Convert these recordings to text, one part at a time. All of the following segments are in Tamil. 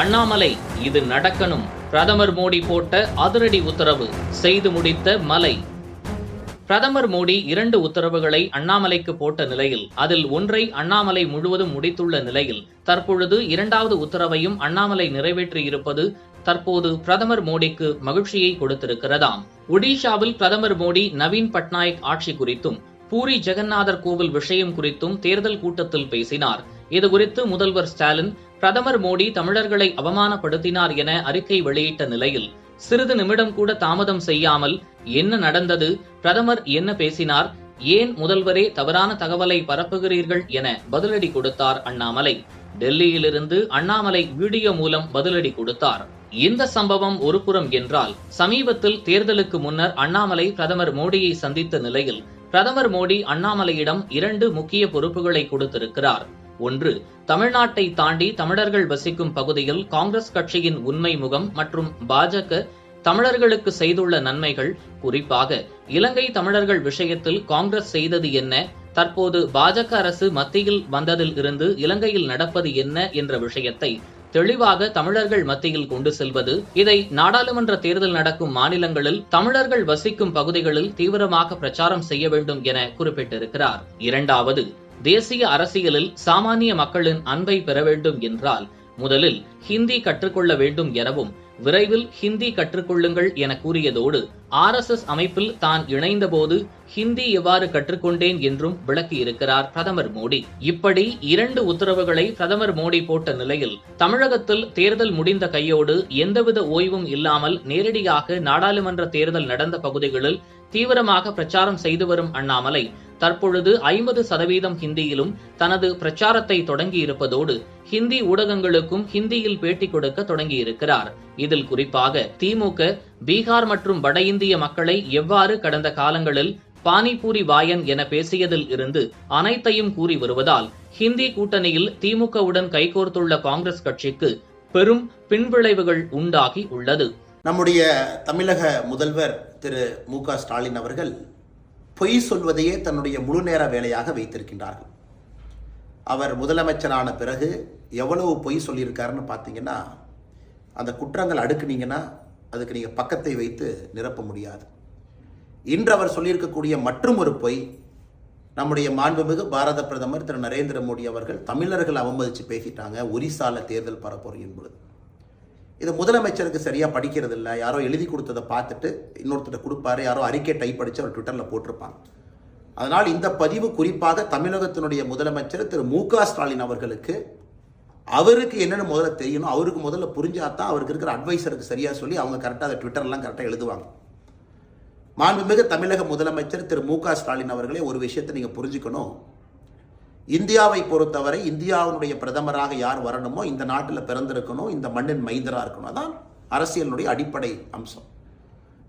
அண்ணாமலை இது நடக்கணும். பிரதமர் மோடி போட்ட அதிரடி உத்தரவு செய்து முடித்த மலை. பிரதமர் மோடி இரண்டு உத்தரவுகளை அண்ணாமலைக்கு போட்ட நிலையில் அதில் ஒன்றை அண்ணாமலை முழுவதும் முடித்துள்ள நிலையில் தற்பொழுது இரண்டாவது உத்தரவையும் அண்ணாமலை நிறைவேற்றியிருப்பது தற்போது பிரதமர் மோடிக்கு மகிழ்ச்சியை கொடுத்திருக்கிறதாம். ஒடிஷாவில் பிரதமர் மோடி நவீன் பட்நாயக் ஆட்சி குறித்தும் பூரி ஜெகநாதர் கோவில் விஷயம் குறித்தும் தேர்தல் கூட்டத்தில் பேசினார். இதுகுறித்து முதல்வர் ஸ்டாலின் பிரதமர் மோடி தமிழர்களை அவமானப்படுத்தினார் என அறிக்கை வெளியிட்ட நிலையில் சிறிது நிமிடம் கூட தாமதம் செய்யாமல் என்ன நடந்தது பிரதமர் என்ன பேசினார் ஏன் முதல்வரே தவறான தகவலை பரப்புகிறீர்கள் என பதிலடி கொடுத்தார் அண்ணாமலை. டெல்லியிலிருந்து அண்ணாமலை வீடியோ மூலம் பதிலடி கொடுத்தார். இந்த சம்பவம் ஒருபுறம் என்றால் சமீபத்தில் தேர்தலுக்கு முன்னர் அண்ணாமலை பிரதமர் மோடியை சந்தித்த நிலையில் பிரதமர் மோடி அண்ணாமலையிடம் இரண்டு முக்கிய பொறுப்புகளை கொடுத்திருக்கிறார். ஒன்று தமிழ்நாட்டை தாண்டி தமிழர்கள் வசிக்கும் பகுதியில் காங்கிரஸ் கட்சியின் உண்மை முகம் மற்றும் பாஜக தமிழர்களுக்கு செய்துள்ள நன்மைகள் குறிப்பாக இலங்கை தமிழர்கள் விஷயத்தில் காங்கிரஸ் செய்தது என்ன தற்போது பாஜக அரசு மத்தியில் வந்ததில் இருந்து இலங்கையில் நடப்பது என்ன என்ற விஷயத்தை தெளிவாக தமிழர்கள் மத்தியில் கொண்டு செல்வது இதை நாடாளுமன்ற தேர்தல் நடக்கும் மாநிலங்களில் தமிழர்கள் வசிக்கும் பகுதிகளில் தீவிரமாக பிரச்சாரம் செய்ய வேண்டும் என குறிப்பிட்டிருக்கிறார். இரண்டாவது தேசிய அரசியலில் சாமானிய மக்களின் அன்பை பெற வேண்டும் என்றால் முதலில் ஹிந்தி கற்றுக்கொள்ள வேண்டும் எனவும் விரைவில் ஹிந்தி கற்றுக்கொள்ளுங்கள் என கூறியதோடு ஆர் எஸ் எஸ் அமைப்பில் தான் இணைந்தபோது ஹிந்தி எவ்வாறு கற்றுக்கொண்டேன் என்றும் விளக்கியிருக்கிறார் பிரதமர் மோடி. இப்படி இரண்டு உத்தரவுகளை பிரதமர் மோடி போட்ட நிலையில் தமிழகத்தில் தேர்தல் முடிந்த கையோடு எந்தவித ஓய்வும் இல்லாமல் நேரடியாக நாடாளுமன்ற தேர்தல் நடந்த பகுதிகளில் தீவிரமாக பிரச்சாரம் செய்து வரும் அண்ணாமலை தற்பொழுது ஐம்பது சதவீதம் ஹிந்தியிலும் தனது பிரச்சாரத்தை தொடங்கியிருப்பதோடு ஹிந்தி ஊடகங்களுக்கும் ஹிந்தியில் பேட்டி கொடுக்க தொடங்கியிருக்கிறார். இதில் குறிப்பாக திமுக பீகார் மற்றும் வட இந்திய மக்களை எவ்வாறு கடந்த காலங்களில் பானிபூரி வாயன் என பேசியதில் இருந்து அனைத்தையும் கூறி வருவதால் ஹிந்தி கூட்டணியில் திமுகவுடன் கைகோர்த்துள்ள காங்கிரஸ் கட்சிக்கு பெரும் பின்விளைவுகள் உண்டாகி உள்ளது. நம்முடைய தமிழக முதல்வர் திரு மு ஸ்டாலின் அவர்கள் பொய் சொல்வதையே தன்னுடைய முழு நேர வேலையாக வைத்திருக்கின்றார்கள். அவர் முதலமைச்சரான பிறகு எவ்வளவு பொய் சொல்லியிருக்காருன்னு பார்த்தீங்கன்னா அந்த குற்றங்கள் அடுக்குனீங்கன்னா அதுக்கு நீங்கள் பக்கத்தை வைத்து நிரப்ப முடியாது. இன்று அவர் சொல்லியிருக்கக்கூடிய மற்றும் ஒரு பொய் நம்முடைய மாண்புமிகு பாரத பிரதமர் திரு நரேந்திர மோடி அவர்கள் தமிழர்கள் அவமதித்து பேசிட்டாங்க ஒரிசால தேர்தல் பரப்புரையின் பொழுது இதை முதலமைச்சருக்கு சரியாக படிக்கிறது இல்லை. யாரோ எழுதி கொடுத்ததை பார்த்துட்டு இன்னொருத்தர் கொடுப்பாரு. யாரோ அறிக்கை டைப் அடித்து அவர் ட்விட்டரில் போட்டிருப்பாங்க. அதனால் இந்த பதிவு குறிப்பாக தமிழகத்தினுடைய முதலமைச்சர் திரு மு க ஸ்டாலின் அவர்களுக்கு அவருக்கு என்னென்னு முதல்ல தெரியணும். அவருக்கு முதல்ல புரிஞ்சாதான் அவருக்கு இருக்கிற அட்வைசருக்கு சரியாக சொல்லி அவங்க கரெக்டாக அதை ட்விட்டர்லாம் கரெக்டாக எழுதுவாங்க. மாண்புமிகு தமிழக முதலமைச்சர் திரு மு க ஸ்டாலின் அவர்களே ஒரு விஷயத்தை நீங்கள் புரிஞ்சுக்கணும். இந்தியாவை பொறுத்தவரை இந்தியாவினுடைய பிரதமராக யார் வரணுமோ இந்த நாட்டில் பிறந்திருக்கணும் இந்த மண்ணின் மைந்தராக இருக்கணும். அதான் அரசியலினுடைய அடிப்படை அம்சம்.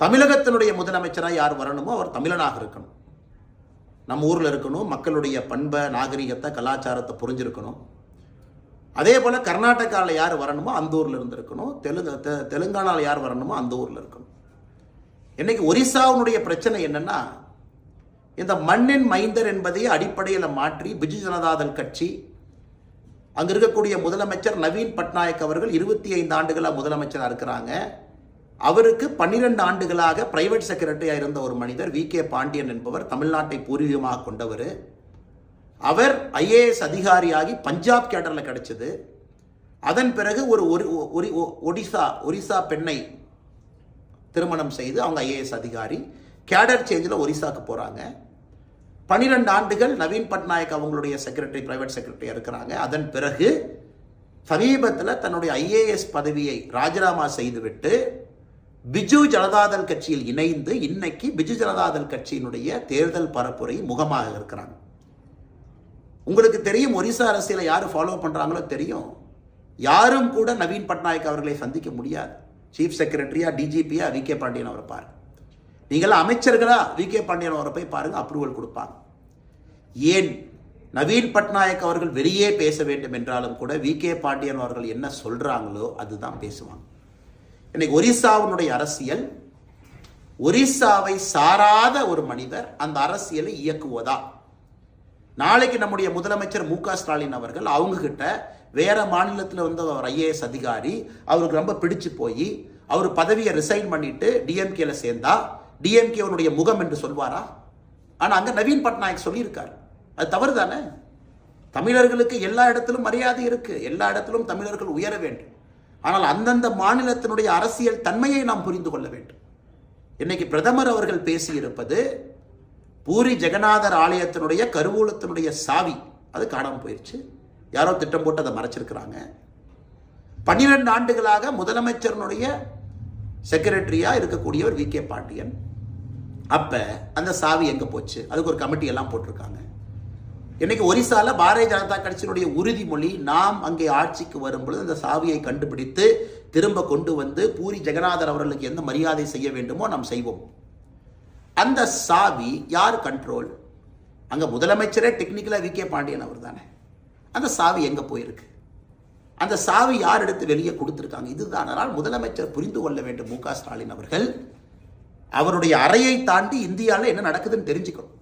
தமிழகத்தினுடைய முதலமைச்சராக யார் வரணுமோ அவர் தமிழனாக இருக்கணும். நம்ம ஊரில் இருக்கணும் மக்களுடைய பண்பை நாகரிகத்தை கலாச்சாரத்தை புரிஞ்சிருக்கணும். அதே போல் கர்நாடகாவில் யார் வரணுமோ அந்த ஊரில் இருந்திருக்கணும். தெலுங்கு தெ தெலுங்கானாவில் யார் வரணுமோ அந்த ஊரில் இருக்கணும். இன்றைக்கி ஒரிசாவினுடைய பிரச்சனை என்னென்னா இந்த மண்ணின் மைந்தர் என்பதை அடிப்படையில் மாற்றி பிஜு ஜனதாதள் கட்சி அங்க இருக்கக்கூடிய முதலமைச்சர் நவீன் பட்நாயக் அவர்கள் இருபத்தி ஐந்து ஆண்டுகளாக முதலமைச்சராக இருக்கிறாங்க. அவருக்கு பன்னிரெண்டு ஆண்டுகளாக பிரைவேட் செக்ரட்டரியாக இருந்த ஒரு மனிதர் வி கே பாண்டியன் என்பவர் தமிழ்நாட்டை பூர்வீகமாக கொண்டவர். அவர் ஐஏஎஸ் அதிகாரியாகி பஞ்சாப் கேடரில் கிடைச்சது. அதன் பிறகு ஒரு ஒரு ஒடிசா ஒரிசா பெண்ணை திருமணம் செய்து அவங்க ஐஏஎஸ் அதிகாரி கேடர் சேஞ்சில் ஒரிசாக்கு போகிறாங்க பன்னிரெண்டு ஆண்டுகள் நவீன் பட்நாயக் அவங்களுடைய செக்ரட்டரி பிரைவேட் செக்ரட்டரி இருக்கிறாங்க. அதன் பிறகு சமீபத்தில் தன்னுடைய ஐஏஎஸ் பதவியை ராஜினாமா செய்துவிட்டு பிஜு ஜனதாதள் கட்சியில் இணைந்து இன்னைக்கு பிஜு ஜனதாதள் கட்சியினுடைய தேர்தல் பரப்புரை முகமாக இருக்கிறாங்க. உங்களுக்கு தெரியும் ஒரிசா அரசியலை யார் ஃபாலோ பண்ணுறாங்களோ தெரியும். யாரும் கூட நவீன் பட்நாயக் அவர்களை சந்திக்க முடியாது. சீஃப் செக்ரட்டரியா டிஜிபியா வி கே பாண்டியன் அவர் பாரு நீங்களாம் அமைச்சர்களா? வி கே பாண்டியன் அவரை போய் பாருங்க அப்ரூவல் கொடுப்பாங்க. ஏன்? நவீன் பட்நாயக் அவர்கள் வெளியே பேச வேண்டும் என்றாலும் கூட வி கே பாண்டியன் அவர்கள் என்ன சொல்றாங்களோ அதுதான் பேசுவாங்க. இன்னைக்கு ஒரிசாவினுடைய அரசியல் ஒரிசாவை சாராத ஒரு மனிதர் அந்த அரசியலை இயக்குவதா? நாளைக்கு நம்முடைய முதலமைச்சர் மு க ஸ்டாலின் அவர்கள் அவங்க கிட்ட வேற மாநிலத்தில் வந்த அவர் ஐஏஎஸ் அதிகாரி அவருக்கு ரொம்ப பிடிச்சு போய் அவர் பதவியை ரிசைன் பண்ணிட்டு டிஎம்கேல சேர்ந்தா டிஎம்கேவனுடைய முகம் என்று சொல்வாரா? ஆனால் அங்கே நவீன் பட்நாயக் சொல்லியிருக்கார். அது தவறு தானே தமிழர்களுக்கு எல்லா இடத்திலும் மரியாதை இருக்குது எல்லா இடத்திலும் தமிழர்கள் உயர வேண்டும். ஆனால் அந்தந்த மாநிலத்தினுடைய அரசியல் தன்மையை நாம் புரிந்து கொள்ள வேண்டும். இன்னைக்கு பிரதமர் அவர்கள் பேசியிருப்பது பூரி ஜெகநாதர் ஆலயத்தினுடைய கருவூலத்தினுடைய சாவி. அது காணாமல் போயிடுச்சு யாரோ திட்டம் போட்டு அதை மறைச்சிருக்கிறாங்க. பன்னிரெண்டு ஆண்டுகளாக முதலமைச்சரனுடைய செக்ரட்டரியாக இருக்கக்கூடியவர் வி கே பாண்டியன். அப்போ அந்த சாவி எங்கே போச்சு? அதுக்கு ஒரு கமிட்டி எல்லாம் போட்டிருக்காங்க. இன்னைக்கு ஒரிசால பாரதிய ஜனதா கட்சியினுடைய உறுதிமொழி நாம் அங்கே ஆட்சிக்கு வரும் பொழுது அந்த சாவியை கண்டுபிடித்து திரும்ப கொண்டு வந்து பூரி ஜெகநாதர் அவர்களுக்கு எந்த மரியாதை செய்ய வேண்டுமோ நாம் செய்வோம். அந்த சாவி யார் கண்ட்ரோல் அங்கே முதலமைச்சரே டெக்னிக்கலாக வி கே பாண்டியன் அவர் தானே அந்த சாவி எங்கே போயிருக்கு? அந்த சாவி யார் எடுத்து வெளியே கொடுத்துருக்காங்க? இதுதான். ஆனால் முதலமைச்சர் புரிந்து கொள்ள வேண்டும். மு க. ஸ்டாலின் அவர்கள் அவருடைய அறையை தாண்டி இந்தியாவில் என்ன நடக்குதுன்னு தெரிஞ்சுக்கணும்.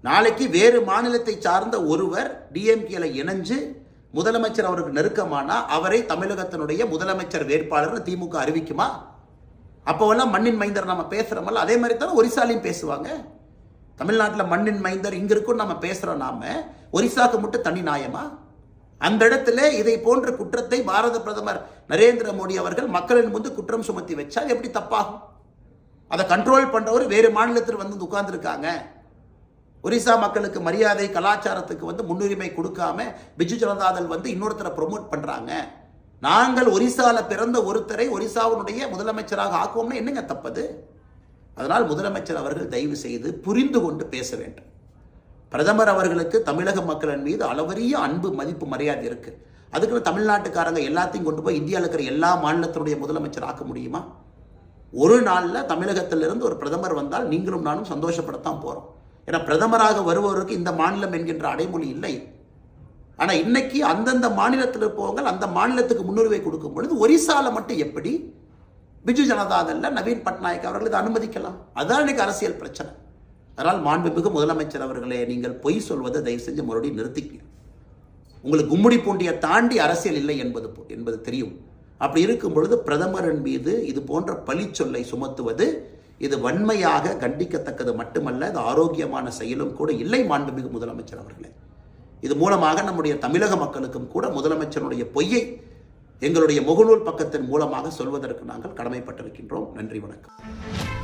நாளைக்கு வேறு மாநிலத்தை சார்ந்த ஒருவர் டிஎம்கேல இணைஞ்சு முதலமைச்சர் அவருக்கு நெருக்கமானா அவரை தமிழகத்தினுடைய முதலமைச்சர் வேட்பாளர் திமுக அறிவிக்குமா? அப்போவெல்லாம் மண்ணின் மைந்தர் நம்ம பேசுறோமல்ல? அதே மாதிரி தானே ஒரிசாலையும் பேசுவாங்க. தமிழ்நாட்டில் மண்ணின் மைந்தர் இங்க இருக்கும் நம்ம பேசுறோம் நாம. ஒரிசாக்கு மட்டும் தனி நியாயமா அந்த இடத்துல இதை போன்ற குற்றத்தை பாரத பிரதமர் நரேந்திர மோடி அவர்கள் மக்களின் முன்பு குற்றம் சுமத்தி வச்சால் எப்படி தப்பாகும்? அதை கண்ட்ரோல் பண்ணுறவர் வேறு மாநிலத்தில் வந்து உட்கார்ந்துருக்காங்க. ஒரிசா மக்களுக்கு மரியாதை கலாச்சாரத்துக்கு வந்து முன்னுரிமை கொடுக்காம பிஜு ஜனதாதள் வந்து இன்னொருத்தரை ப்ரொமோட் பண்ணுறாங்க நாங்கள் ஒரிசாவில் பிறந்த ஒருத்தரை ஒரிசாவினுடைய முதலமைச்சராக ஆக்குவோம்னா என்னங்க தப்பது அதனால் முதலமைச்சர் அவர்கள் தயவு செய்து புரிந்து கொண்டு பேச வேண்டும். பிரதமர் அவர்களுக்கு தமிழக மக்களின் மீது அளவரிய அன்பு மதிப்பு மரியாதை இருக்கு. அதுக்குன்னு தமிழ்நாட்டுக்காரங்க எல்லாத்தையும் கொண்டு போய் இந்தியாவில் இருக்கிற எல்லா மாநிலத்தினுடைய முதலமைச்சர் ஆக்க முடியுமா? ஒரு நாளில் தமிழகத்திலிருந்து ஒரு பிரதமர் வந்தால் நீங்களும் நானும் சந்தோஷப்படத்தான் போகிறோம் ஏன்னா பிரதமராக வருபவருக்கு இந்த மாநிலம் என்கின்ற அடைமொழி இல்லை. ஆனால் இன்னைக்கு அந்தந்த மாநிலத்தில் இருப்பவங்க அந்த மாநிலத்துக்கு முன்னுரிமை கொடுக்கும் பொழுது ஒரிசாவில் மட்டும் எப்படி பிஜு ஜனதாதல்ல நவீன் பட்நாயக் அவர்கள் இதை அனுமதிக்கலாம்? அதான் இன்னைக்கு அரசியல் பிரச்சனை. அதனால் மாண்புமிகு முதலமைச்சர் அவர்களே நீங்கள் பொய் சொல்வதை தயவு செஞ்சு மறுபடியும் நிறுத்திக்கங்க. உங்களுக்கு கும்முடி பூண்டியை தாண்டி அரசியல் இல்லை என்பது என்பது தெரியும். அப்படி இருக்கும் பொழுது பிரதமரின் மீது இது போன்ற பழி சொல்லை சுமத்துவது இது வன்மையாக கண்டிக்கத்தக்கது மட்டுமல்ல இது ஆரோக்கியமான செயலும் கூட இல்லை மாண்புமிகு முதலமைச்சர் அவர்களே. இது மூலமாக நம்முடைய தமிழக மக்களுக்கும் கூட முதலமைச்சருடைய பொய்யை எங்களுடைய முகநூல் பக்கத்தின் மூலமாக சொல்வதற்கு நாங்கள் கடமைப்பட்டிருக்கின்றோம். நன்றி வணக்கம்.